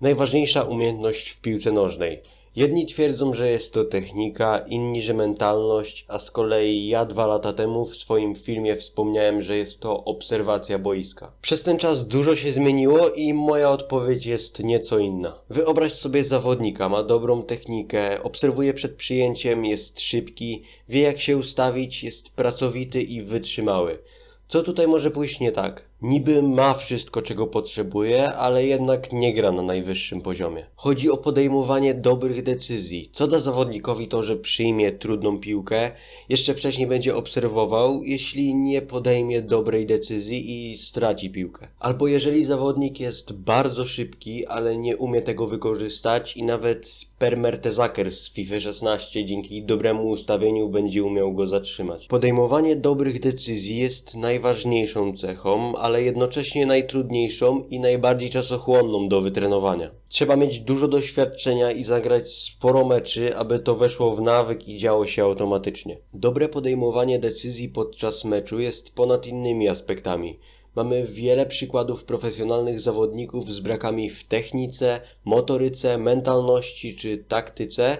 Najważniejsza umiejętność w piłce nożnej. Jedni twierdzą, że jest to technika, inni, że mentalność, a z kolei ja dwa lata temu w swoim filmie wspomniałem, że jest to obserwacja boiska. Przez ten czas dużo się zmieniło i moja odpowiedź jest nieco inna. Wyobraź sobie zawodnika, ma dobrą technikę, obserwuje przed przyjęciem, jest szybki, wie jak się ustawić, jest pracowity i wytrzymały. Co tutaj może pójść nie tak? Niby ma wszystko, czego potrzebuje, ale jednak nie gra na najwyższym poziomie. Chodzi o podejmowanie dobrych decyzji. Co da zawodnikowi to, że przyjmie trudną piłkę, jeszcze wcześniej będzie obserwował, jeśli nie podejmie dobrej decyzji i straci piłkę. Albo jeżeli zawodnik jest bardzo szybki, ale nie umie tego wykorzystać i nawet Per Mertesacker z FIFA 16 dzięki dobremu ustawieniu będzie umiał go zatrzymać. Podejmowanie dobrych decyzji jest najważniejszą cechą, ale jednocześnie najtrudniejszą i najbardziej czasochłonną do wytrenowania. Trzeba mieć dużo doświadczenia i zagrać sporo meczy, aby to weszło w nawyk i działo się automatycznie. Dobre podejmowanie decyzji podczas meczu jest ponad innymi aspektami. Mamy wiele przykładów profesjonalnych zawodników z brakami w technice, motoryce, mentalności czy taktyce,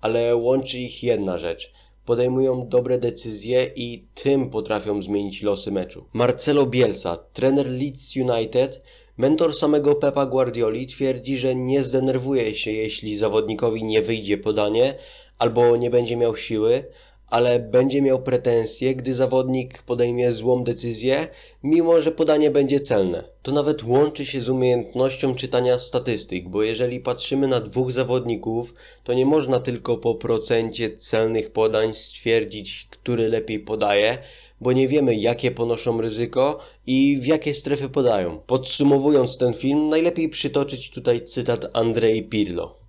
ale łączy ich jedna rzecz. Podejmują dobre decyzje i tym potrafią zmienić losy meczu. Marcelo Bielsa, trener Leeds United, mentor samego Pepa Guardioli, twierdzi, że nie zdenerwuje się, jeśli zawodnikowi nie wyjdzie podanie albo nie będzie miał siły, ale będzie miał pretensje, gdy zawodnik podejmie złą decyzję, mimo że podanie będzie celne. To nawet łączy się z umiejętnością czytania statystyk, bo jeżeli patrzymy na dwóch zawodników, to nie można tylko po procencie celnych podań stwierdzić, który lepiej podaje, bo nie wiemy jakie ponoszą ryzyko i w jakie strefy podają. Podsumowując ten film, najlepiej przytoczyć tutaj cytat Andrei Pirlo.